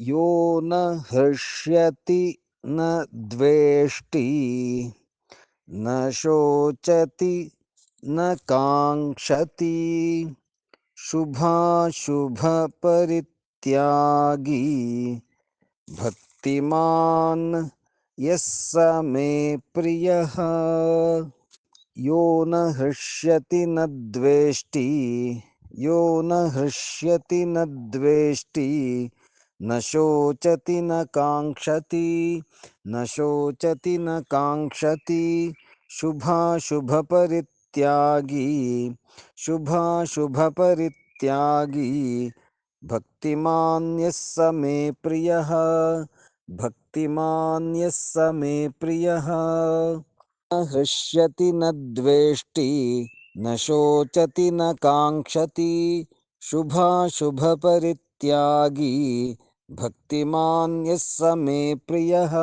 यो न हृष्यति न द्वेष्टि, न शोचति, न काङ्क्षति। शुभाशुभपरित्यागी, भक्तिमान् यः स मे प्रियः। यो न हृष्यति न द्वेष्टि, यो न हृष्यति न द्वेष्टि। न शोचति न काङ्क्षति, न शोचति न काङ्क्षति। शुभाशुभपरित्यागी शुभाशुभपरित्यागी। भक्तिमान् यः स मे प्रियः भक्तिमान् यः स मे प्रियः। न हृष्यति न द्वेष्टि, न शोचति न काङ्क्षति। शुभाशुभपरित्यागी। भक्तिमान् यः स मे प्रियः।